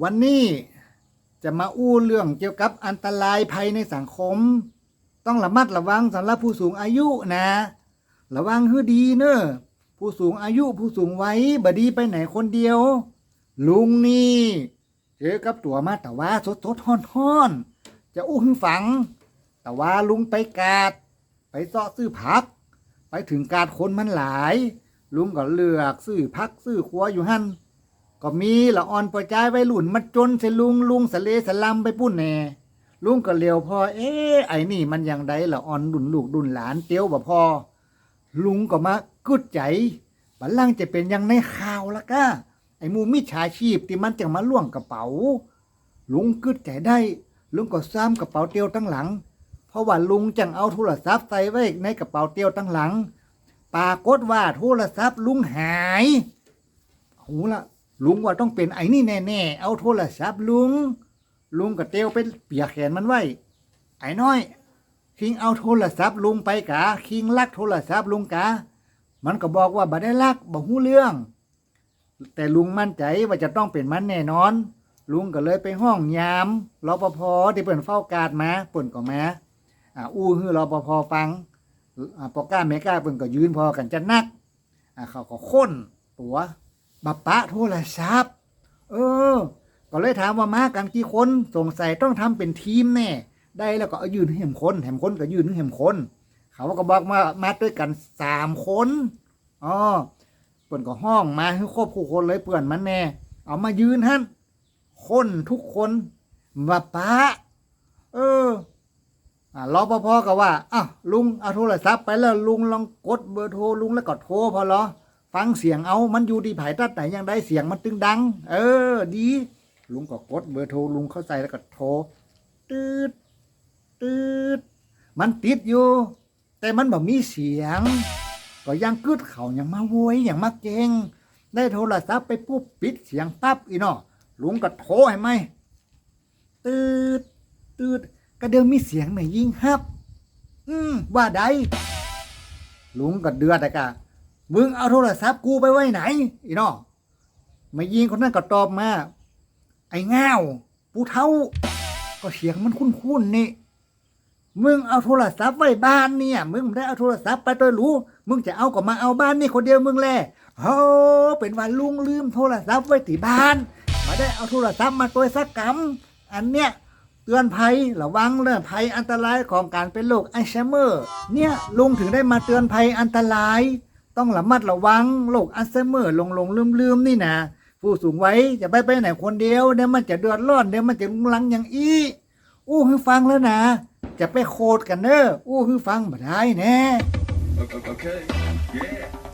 วันนี้จะมาอู้เรื่องเกี่ยวกับอันตรายภัยในสังคม ต้องระมัดระวังสำหรับผู้สูงอายุนะ ระวังให้ดีเนอะผู้สูงอายุผู้สูงวัยบดีไปไหนคนเดียว ลุงนี่เจอกับตัวมาแต่ว่าสดสดๆฮ้อนฮ้อนจะอู้ให้ฟัง แต่ว่าลุงไปกาด ไปเสาะซื้อผัก ไปถึงกาดคนมันหลาย ลุงก็เลือกซื้อพักซื้อครัวอยู่หั่น ก็มีละอ่อนปล่อยใจไว้หลุ่นมาจนเสลุงลุงสะเลสะลำไปปุ้นแน่ลุงก็เลียวพอเอ๊ะไอ้นี่มันยังไดละอ่อนดุนลูกดุนหลานเตี้ยวบ่พอลุงก็มากึดใจบัลลังจะเป็นยังในข่าวละก้าไอ้มูมิจฉาชีพที่มันจะมาล่วงกระเป๋า ลุงกึดใจได้ ลุงก็ซ้ำกระเป๋าเตียวตั้งหลัง เพราะว่าลุงจังเอาโทรศัพท์ใส่ไว้ในกระเป๋าเตียวตั้งหลัง ปรากฏว่าโทรศัพท์ลุงหายหูละ ลุงว่าต้องเป็นไอ้นี่แน่ๆ เอาโทรศัพท์ลุง ลุงกับเตียวไปเปียกแขนมันไว้ ไอ้น้อย คิงเอาโทรศัพท์ลุงไปกะ คิงลักโทรศัพท์ลุงกะ มันก็บอกว่าบ่ได้ลักบ่ฮู้เรื่อง แต่ลุงมั่นใจว่าจะต้องเป็นมันแน่นอน ลุงก็เลยไปห้องยามรปภที่เปิ่นเฝ้ากาดมาเปิ่นก็มาอ่าอู้ฮือรปภฟังอ่าปอก้าเมก้าเปิ่นก็ยืนพอกันจะนักอ่าเขาก็ค้นตัว บัปปะโทรศัพท์ เออ ก็เลยถามว่ามากันกี่คนสงสัยต้องทำเป็นทีมแน่ ได้แล้วก็เอายืนเห็มคนแหมคนก็ยืนเห็มคน เขาก็บอกมามาด้วยกันสามคนอ๋อเปิ่นก็ห้องมาให้ครบคู่คนเลยเปื่อนมันแน่ เอามายืนฮั่นคนทุกคนว่าป้าเอออ่ารอปภก็ว่าอ้าวลุงเอาโทรศัพท์ไปแล้วลุงลองกดเบอร์โทรลุงแล้วก็โทรพอเหรอ ฟังเสียงเอามันอยู่ที่ไผ่ตัดไหนยังได้เสียงมันตึงดัง เออ ดี ลุงก็กดเบอร์โทรลุงเข้าใส่แล้วก็โทรตืดตืดมันติดอยู่ แต่มันบ่มีเสียง ก็ยังกึดเขายังมาโวยอย่างมาเกงได้โทรศัพท์ไปปุ๊บปิดเสียงปั๊บอีนาะลุงก็โทรให้ไหมตืดตืดก็เดิมมีเสียงไหนยิงฮับ อืมว่าใดลุงก็เดือดแต่กะ มึงเอาโทรศัพท์กูไปไว้ไหนอีเนาะมายิงคนนั้นก็ตอบมา ไอ้ง่าวปูเท่า ก็เสียงมันคุ้นๆนี่ มึงเอาโทรศัพท์ไว้บ้านเนี่ย มึงได้เอาโทรศัพท์ไปตัวรู้ มึงจะเอาก็มาเอาบ้านนี่คนเดียวมึงแหละโอ้เป็นวันลุงลืมโทรศัพท์ไว้ที่บ้าน มาได้เอาโทรศัพท์มาตัวสักกรรม อันเนี้ยเตือนภัยระวังเรื่องภัยอันตรายของการเป็นโรคไอซ์ไซเมอร์ เนี่ยลุงถึงได้มาเตือนภัยอันตราย ต้องระมัดระวังโรคอัลไซเมอร์หลงหลงลืมลืมๆนี่นะผู้สูงวัยจะไปไปไหนคนเดียวเดี๋ยวมันจะเดือดร้อนเดี๋ยวมันจะลุงลังอย่างอี้อู้คือฟังแล้วนะ จะไปโคดกันเนอะอู้คือฟังบ่ได้แน่ Okay. Yeah.